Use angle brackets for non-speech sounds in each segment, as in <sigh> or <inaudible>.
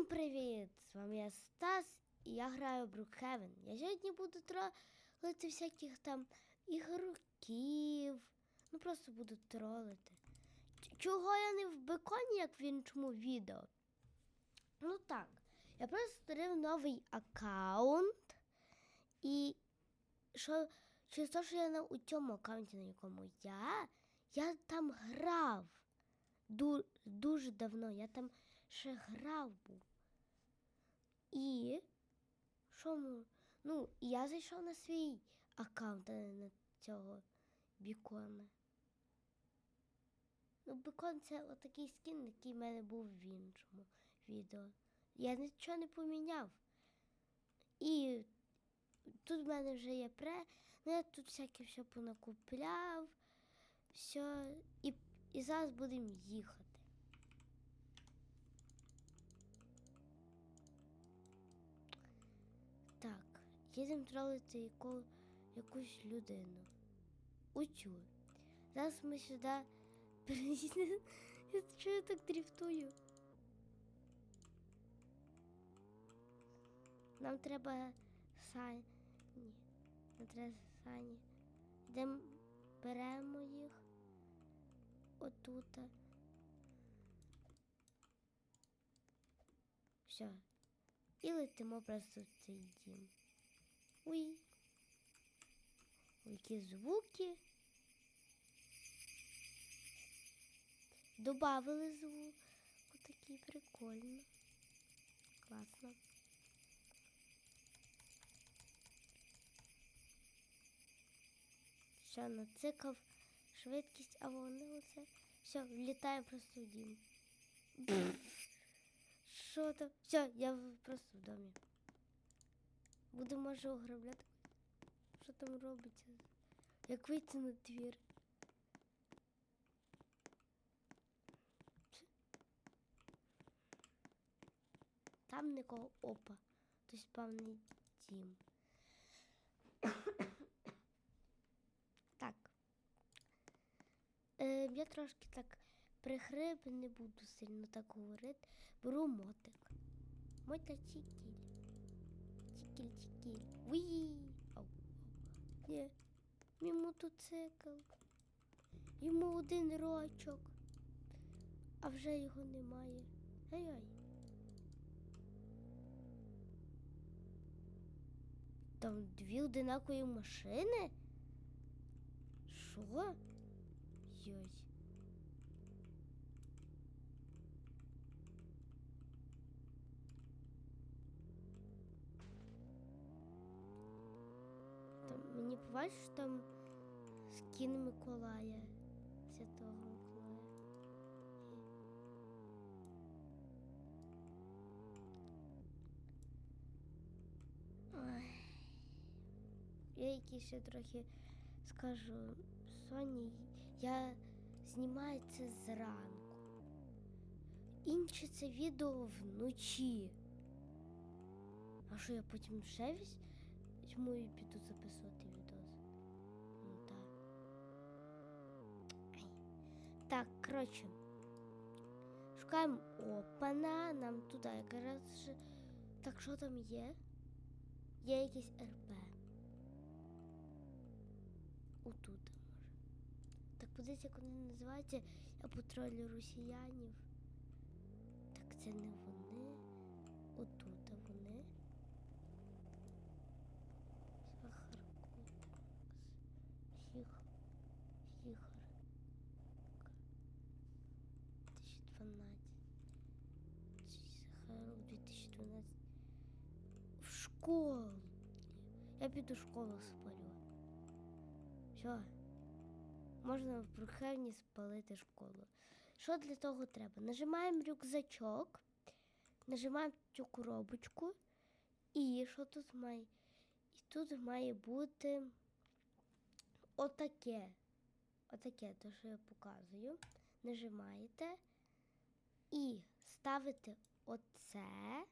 Всім привіт! З вами я Стас і я граю в Брукхевен. Я сьогодні буду тролити всяких там ігроків. Ну просто буду тролити. Чого я не в беконі, як в іншому відео? Ну так, я просто створив новий аккаунт. І що через те, що я на у цьому аккаунті, на якому я, я там грав. Дуже давно. Я там ще грав був. І що ну, я зайшов на свій аккаунт, а не на цього бікона. Ну, бікон це отакий скін, який в мене був в іншому відео. Я нічого не поміняв. І тут в мене вже є пре, ну я тут всяке все понакупляв, все, і, і зараз будемо їхати. Так, їдемо тролити яку, якусь людину. Оцю. Зараз ми сюди приїдемо. Що <laughs> я так дріфтую? Нам треба сані. Нам треба сані. Йдемо, беремо їх отута. Все. І летимо просто в цей дім. Уй. Ой, які звуки. Добавили звук. Отакий прикольно. Класно. Все, нацикав швидкість, а вони оце. Все, влітаємо просто в дім. Що там? Все, я просто в домі. Буду може ограбляти. Що там робиться? Як вийти на двір? Там нікого опа. То спавний дім. так. Е, я трошки так прихрип, не буду сильно так говорити. Беру мотик. Мотоцикл. Чикіль, чикіль. Уї. Ау. Мій мотоцикл. Йому один рочок. А вже його немає. Ай-ай. Там дві одинакові машини? Що? Йой. Що там скін Миколая. Святого Миколая. Ой. Я який ще трохи скажу Соні, я знімаю це зранку. Інше це відео вночі. А що я потім ще візь- візьму і піду записувати відос? Ну так. Ай. Так, коротше. Шукаємо опана, нам туди якраз. Так що там є? Є якийсь РП. Отут може. Так подивіться, як вони називаються. Я патрулю росіянів. Так це не вони. Школу. Я піду школу спалю. Все. Можна в Брукхевні спалити школу. Що для того треба? Нажимаємо рюкзачок, нажимаємо цю коробочку. І що тут має? І тут має бути отаке. Отаке, то, що я показую. Нажимаєте і ставите оце.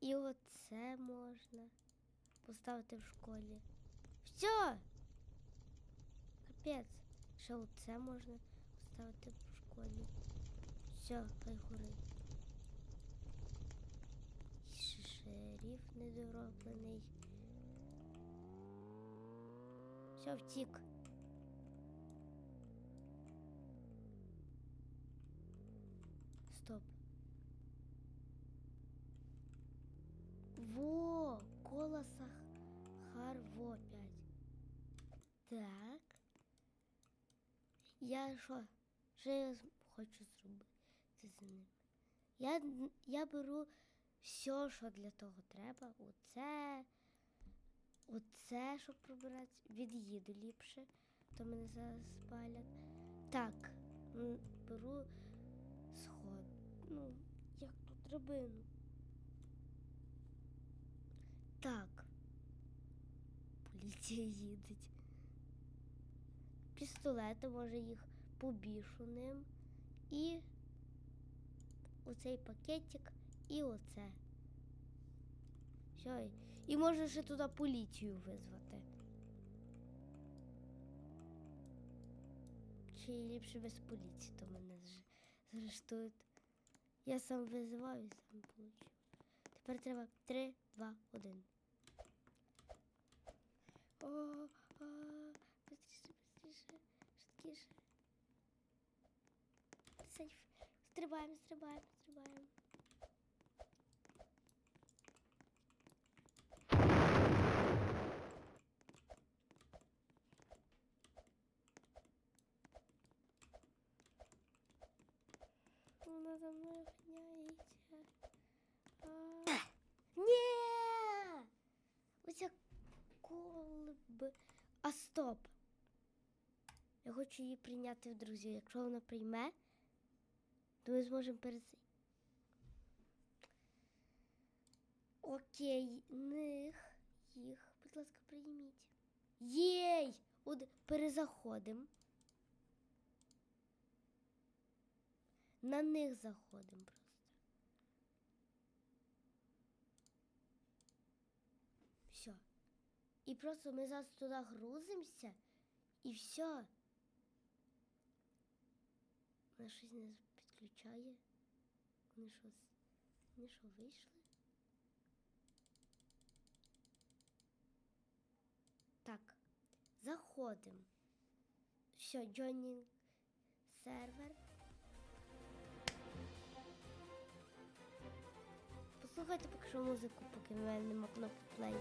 І оце можна поставити в школі. Все! Капець. Ще оце можна поставити в школі. Все, пайгури. Шериф недороблений. Все, втік. Стоп. Так. Я що? Що я хочу зробити з ним? Я, я беру все, що для того треба. Оце. Оце, щоб прибирати. Від'їду ліпше, то мене зараз спалять. Так, беру сход. Ну, як тут драбину. Так. Поліція їдеть. Пістолети, може їх побішу ним. І оцей пакетик, і оце. Все. І може ще туди поліцію визвати. Чи ліпше без поліції, то мене заарештують. Я сам визиваю і сам получу. Тепер треба 3, 2, 1. О, а, быстріше, быстріше, швидкіше. Сейф. Стрибаємо, стрибаємо, стрибаємо. Вона за мною ганяється. А, Ні! Оця колби. А стоп. Хочу її прийняти в друзі. Якщо вона прийме, то ми зможемо перейти. Окей, них, їх, будь ласка, прийміть. Єй! От перезаходимо. На них заходимо просто. Все. І просто ми зараз туди грузимося і все. Вона щось не підключає. Вони що, вони що вийшли? Так, заходимо. Все, joining сервер. Послухайте поки що музику, поки в мене нема кнопки play.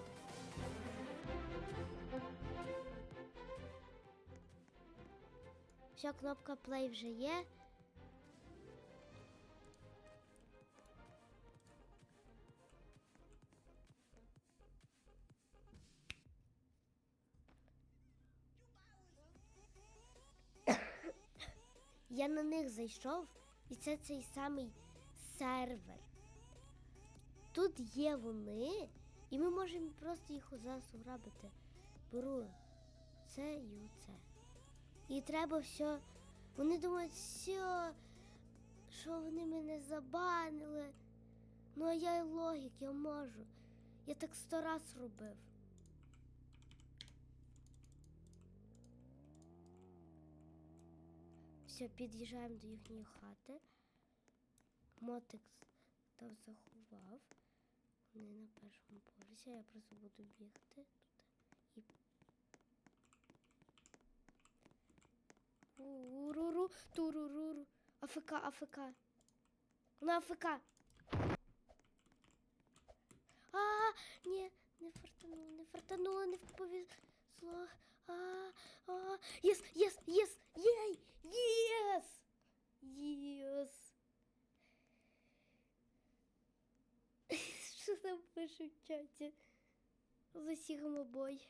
Все, кнопка play вже є. Я на них зайшов, і це цей самий сервер. Тут є вони, і ми можемо просто їх зараз ограбити. Беру це і оце. І треба все. Вони думають, все, що вони мене забанили. Ну а я й логік, я можу. Я так сто раз робив. Все, під'їжджаємо до їхньої хати. Мотик там заховав. Вони на першому поверсі, я просто буду бігти тут. І... Уруру, туруруру. АФК, АФК. На АФК. А, ні, не фартануло, не фартануло, не повезло. Єс, єс, єс, єй, єс, єс. Що там пише в чаті? За сігмобой.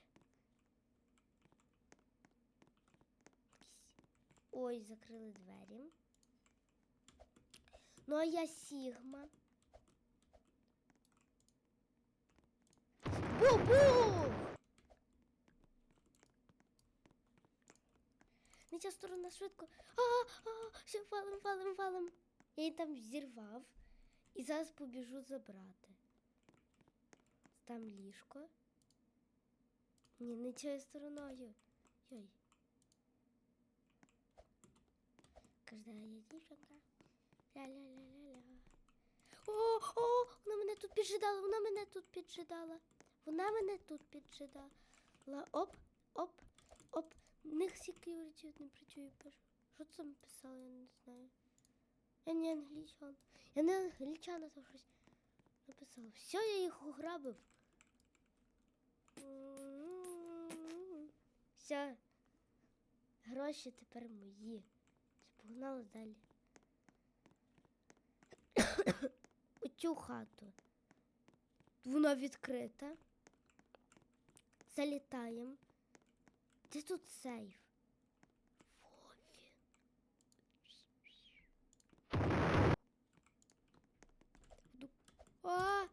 Ой, закрили двері. Ну, а я Сігма. Бу-бу! Не ця сторона швидко. А, а, все, валим, валим, валим. Я її там зірвав. І зараз побіжу забрати. Там ліжко. Ні, не цією стороною. Йой. Каждая дівчинка. Ля-ля-ля-ля-ля. О, о, вона мене тут піджидала, вона мене тут піджидала. Вона мене тут піджидала. Оп, оп, оп. В них security не працює. пише. Що там писало, я не знаю. Я не англічан. Я не англічан, а то щось написала. Все, я їх ограбив. Все. Гроші тепер мої. Погнали далі. У цю хату. Вона відкрита. Залітаємо. Де тут сейф? Во він. А,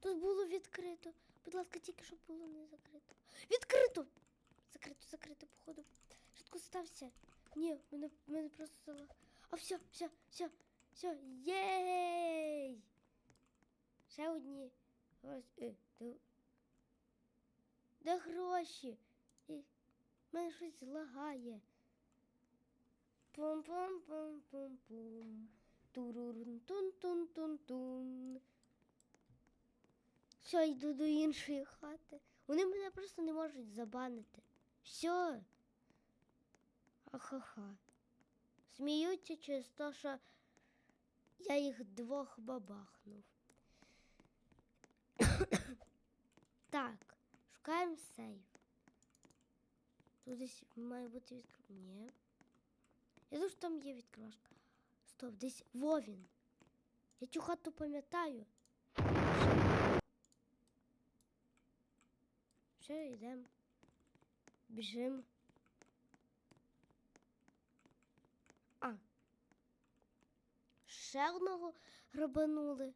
тут було відкрито. Будь ласка, тільки щоб було не закрито. Відкрито! Закрито, закрито, походу. Швидко стався. Ні, мене, мене просто зала. А все, все, все, все, єй! Ще одні. Ось, е, де, де гроші? Мене щось лагає. Пум-пум-пум-пум-пум. Турурун-тун-тун-тун-тун. Все, йду до іншої хати. Вони мене просто не можуть забанити. Все. Ахаха. Сміються через те, що я їх двох бабахнув. <coughs> так, шукаємо сейф. Тут десь має бути відкривашка. Ні. Я думаю, що там є відкривашка. Стоп, десь Вовін. Я цю хату пам'ятаю. Все, йдемо. Біжимо. А. Ще одного грабанули.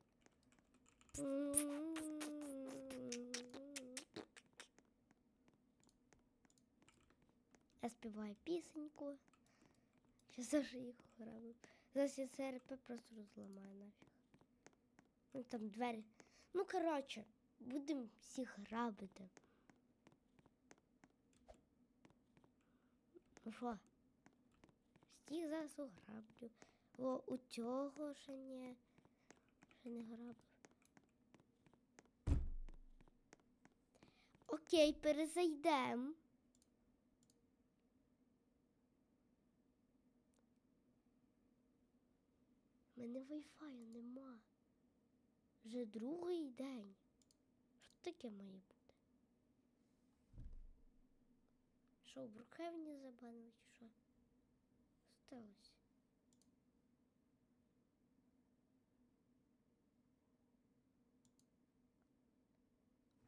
Я співаю пісеньку. Що завжди їх грабив. Зараз я ЦРП просто розламаю нафіг. Ну там двері. Ну, коротше, будемо всіх грабити. Ну що? Всіх зараз ограблю. О, у цього ще ні. Ще не грабив. Окей, перезайдемо. Мене вайфаю нема. Вже другий день. Що таке має бути? Що, в Брукхевені забанили чи що? Сталося.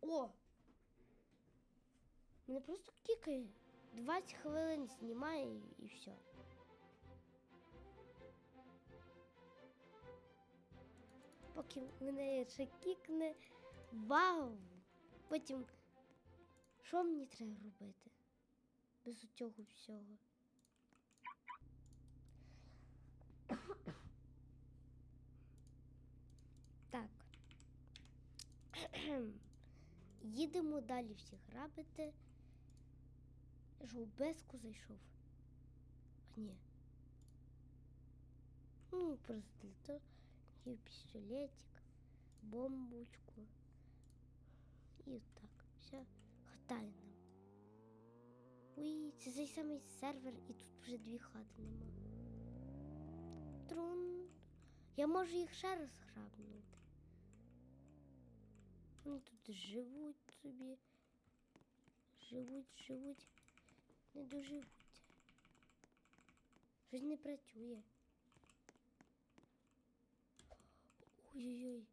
О! Мене просто кікає. 20 хвилин знімає і все. Поки мене ще кікне. Вау! Потім. Що мені треба робити? Без цього всього. Так. <clears throat> Їдемо далі всіх грабити. Безку зайшов? А ні. Ну, просто для того. І пістолетик, бомбочку. І так. Все. Хватає нам. Уй, це цей самий сервер, і тут вже дві хати нема. Трун. Я можу їх ще раз грабнути. Вони тут живуть собі. Живуть, живуть, не доживуть. Щось не працює. Ой-ой-ой.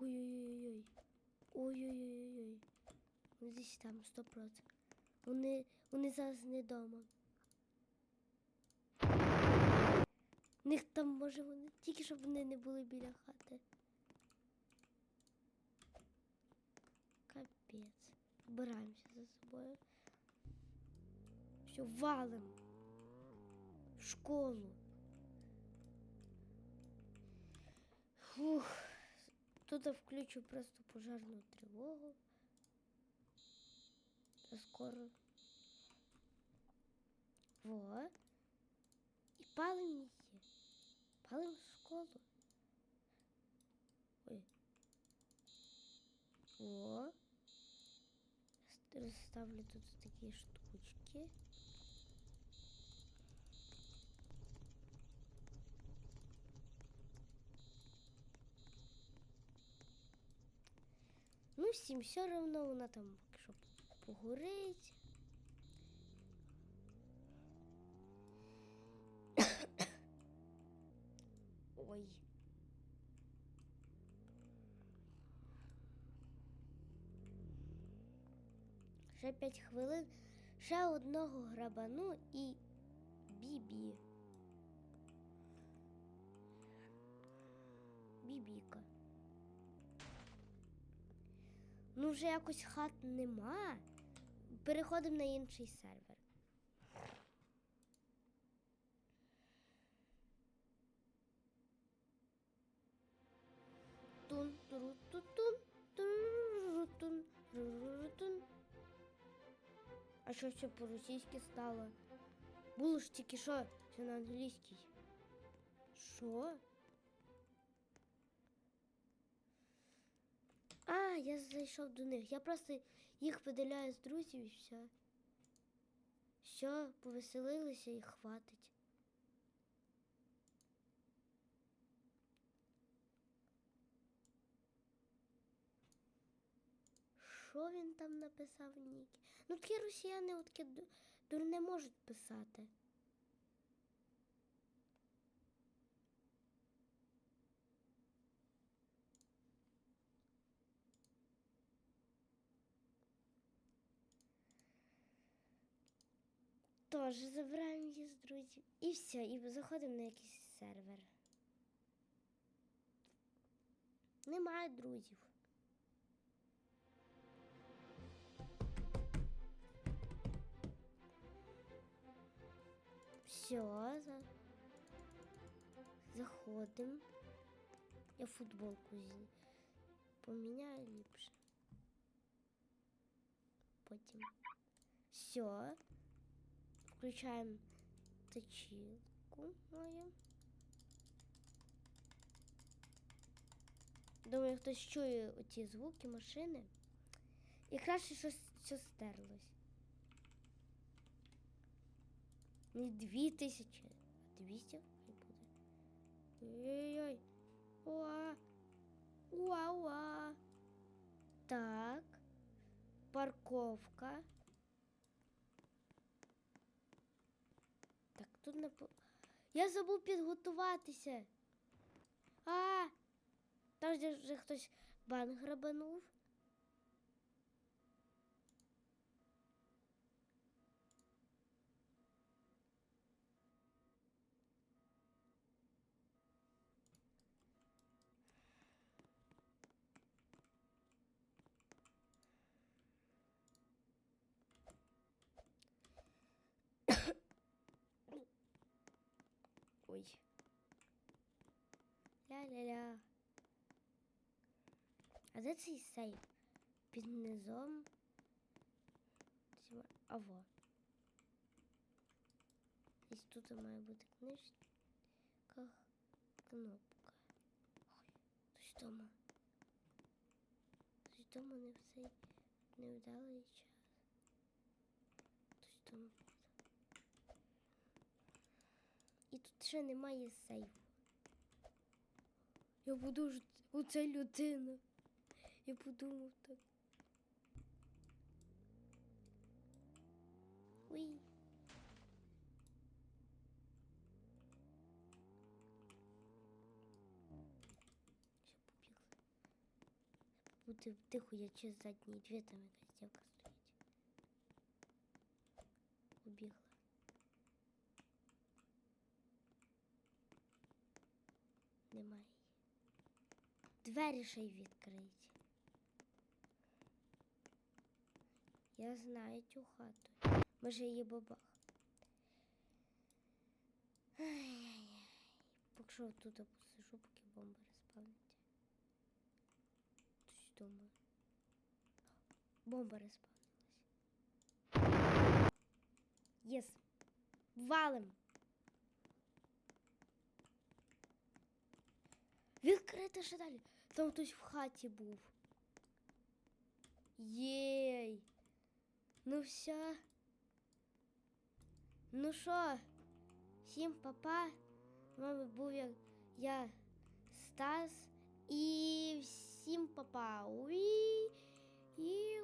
Ой-ой-ой. Ой-ой-ой. Вони десь там 100%. Вони, вони зараз не вдома. Них там може вони. Тільки щоб вони не були біля хати. Капець. Збираємося за собою. Все, валим. В школу. Фух. Тут я включу просто пожарну тривогу. Та скоро. Во. І палим її. Палим школу. Ой. О. Розставлю тут такі штучки. Всім все одно вона там, якщо погорить. Ой. Ще 5 хвилин, ще одного грабану і бібі. Бібіка. Ну, вже якось хат нема. Переходимо на інший сервер. Тун, туру, ту, тун, туру, тун, тун. А що все по-російськи стало? Було ж тільки що, все на англійській. Що? А, я зайшов до них. Я просто їх видаляю з друзів і все. Все, повеселилися і хватить. Що він там написав Нікі? Ну такі росіяни от таке ду- дурне можуть писати. Тож забираємо її з друзів. І все, і заходимо на якийсь сервер. Немає друзів. Все, за... заходимо. Я футболку поміняю ліпше. Потім. Все. Включаємо точилку мою. Думаю, хтось чує оці звуки машини. І краще щось все стерлось. Не дві тисячі, а двісті буде. Ой-ой-ой. Уа. Уа-уа. Так. Парковка. Так, тут не по... Я забув підготуватися. А! Там же вже хтось банк грабанув. Ой. Ля-ля-ля. А де цей сейф? Під низом. Ці- Аво. Десь тут має бути книжка. Кнопка. Ой, хтось дома. Хтось дома не в цей невдалий час. Хтось дома буде. І тут ще немає сейфу. Я буду ж оце людина. Я подумав так. Уй. Все побігли. Бути тихо, я через задній дві там якась дівка стоїть. Убігла. Немає. її. Двері ще й відкриті. Я знаю цю хату. Може її бабах. Ай-яй-яй. Поки що тут посижу, поки бомба розпавниться. Хтось дома. Бомба розпавнилась. Єс. Валим. Відкрити ще далі. Там хтось в хаті був. Єй. Ну все. Ну що, всім папа. З вами був я, я Стас. І всім папа. Уі. І